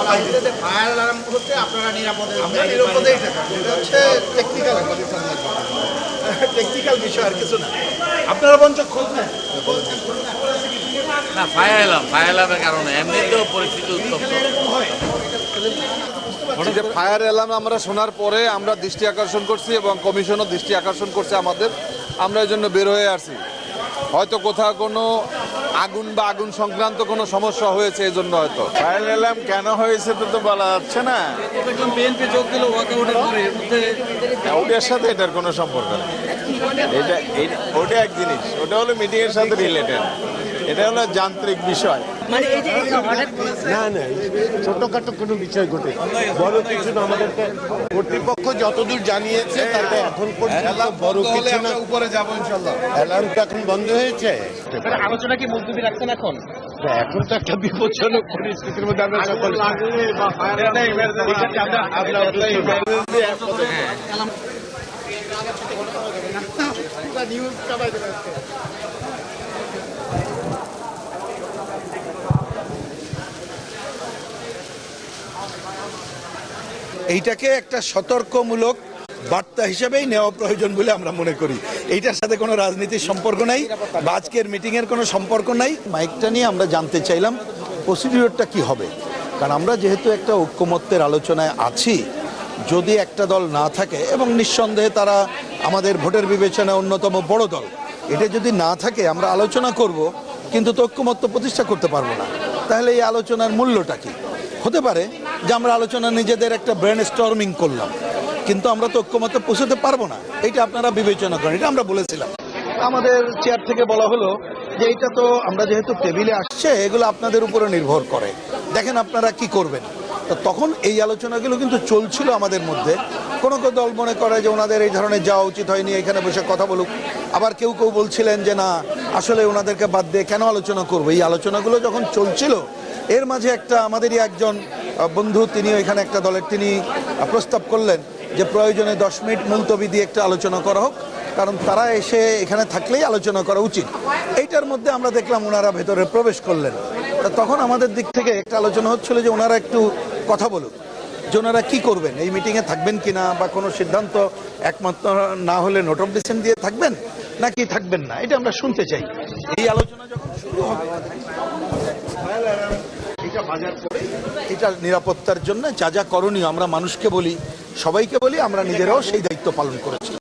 বলা হচ্ছে যে ফায়ার অ্যালার্ম হচ্ছে আপনারা নিরাপদে আমরা নিরাপদেই থাকা এটা হচ্ছে টেকনিক্যাল টেকনিক্যাল বিষয়। আর কিছু না। আপনারা বঞ্চ না ফায়ার এলাম ফায়ার এলামের কারণে। এমনিতেও পরিস্থিতি উত্তপ্ত। যে ফায়ার অ্যালার্ম আমরা শোনার পরে আমরা দৃষ্টি আকর্ষণ করছি এবং কমিশনও দৃষ্টি আকর্ষণ করছে আমাদের। আমরা এই জন্য বের হয়ে আসছি। হয়তো কোথাও কোনো আগুন বা আগুন সংক্রান্ত কোনো সমস্যা হয়েছে এই জন্য হয়তো। ফায়ার অ্যালার্ম কেন হয়েছে তো তো বলা যাচ্ছে না। বিএনপি যোগ দিল ওটার সাথে এটার কোনো সম্পর্ক নেই। এটা ওটা এক জিনিস, ওটা হলো মিটিং এর সাথে রিলেটেড এটা হলো যান্ত্রিক বিষয়। না না ছোটখাটো কোনো বিষয় ঘটে বড় কিছু না আমাদেরকে কর্তৃপক্ষ যতদূর জানিয়েছে তাতে এখন পর্যন্ত বড় কিছু না উপরে যাব ইনশাল্লাহ অ্যালার্মটা এখন বন্ধ হয়েছে আলোচনা কি মুলতবি রাখছেন এখন এখন তো একটা বিপজ্জনক পরিস্থিতির মধ্যে আমরা সকলে এইটাকে একটা সতর্কমূলক বার্তা হিসেবেই নেওয়া প্রয়োজন বলে আমরা মনে করি। এইটার সাথে কোনো রাজনীতির সম্পর্ক নাই, বা আজকের মিটিংয়ের কোনো সম্পর্ক নাই। মাইকটা নিয়ে আমরা জানতে চাইলাম প্রসিডিওরটা কি হবে? কারণ আমরা যেহেতু একটা ঐক্যমত্যের আলোচনায় আছি, যদি একটা দল না থাকে, এবং নিঃসন্দেহে তারা আমাদের ভোটের বিবেচনায় অন্যতম বড় দল, এটা যদি না থাকে, আমরা আলোচনা করব, কিন্তু তো ঐক্যমত্য প্রতিষ্ঠা করতে পারব না। তাহলে এই আলোচনার মূল্যটা কি? হতে পারে যে আমরা আলোচনা নিজেদের একটা ব্রেন স্টর্মিং করলাম। কিন্তু আমরা তো ঐক্যমতে পৌঁছতে পারব না। এটা আপনারা বিবেচনা করেন। এটা আমরা বলেছিলাম। আমাদের চেয়ার থেকে বলা হলো যে এটা তো আমরা যেহেতু টেবিলে আসছে, এগুলো আপনাদের উপরে নির্ভর করে। দেখেন আপনারা কি করবেন। তো তখন এই আলোচনাগুলো কিন্তু চলছিল আমাদের মধ্যে। কোনো কেউ দল মনে করে যে ওনাদের এই ধরনের যাওয়া উচিত হয়নি, এখানে বসে কথা বলুক। আবার কেউ কেউ বলছিলেন যে না, আসলে ওনাদেরকে বাদ দিয়ে কেন আলোচনা করব? এই আলোচনাগুলো যখন চলছিল, এর মাঝে একটা আমাদেরই একজন বন্ধু তিনি এখানে একটা দলের, তিনি প্রস্তাব করলেন যে প্রয়োজনে দশ মিনিট মুলতবি দিয়ে একটা আলোচনা করা হোক, কারণ তারা এসে এখানে থাকলেই আলোচনা করা উচিত। এইটার মধ্যে আমরা দেখলাম ওনারা ভেতরে প্রবেশ করলেন। তখন আমাদের দিক থেকে একটা আলোচনা হচ্ছিল যে ওনারা একটু কথা বলুক, যে ওনারা কী করবেন, এই মিটিংয়ে থাকবেন কিনা বা কোনো সিদ্ধান্ত একমাত্র না হলে নোট অফ ডিসেন্ট দিয়ে থাকবেন, নাকি থাকবেন না? এটা আমরা শুনতে চাই। এই আলোচনা যখন শুরু হবে এটা এটা নিরাপত্তার জন্য যা যা করণীয় আমরা মানুষকে বলি, সবাইকে বলি, আমরা নিজেরাও সেই দায়িত্ব পালন করেছি।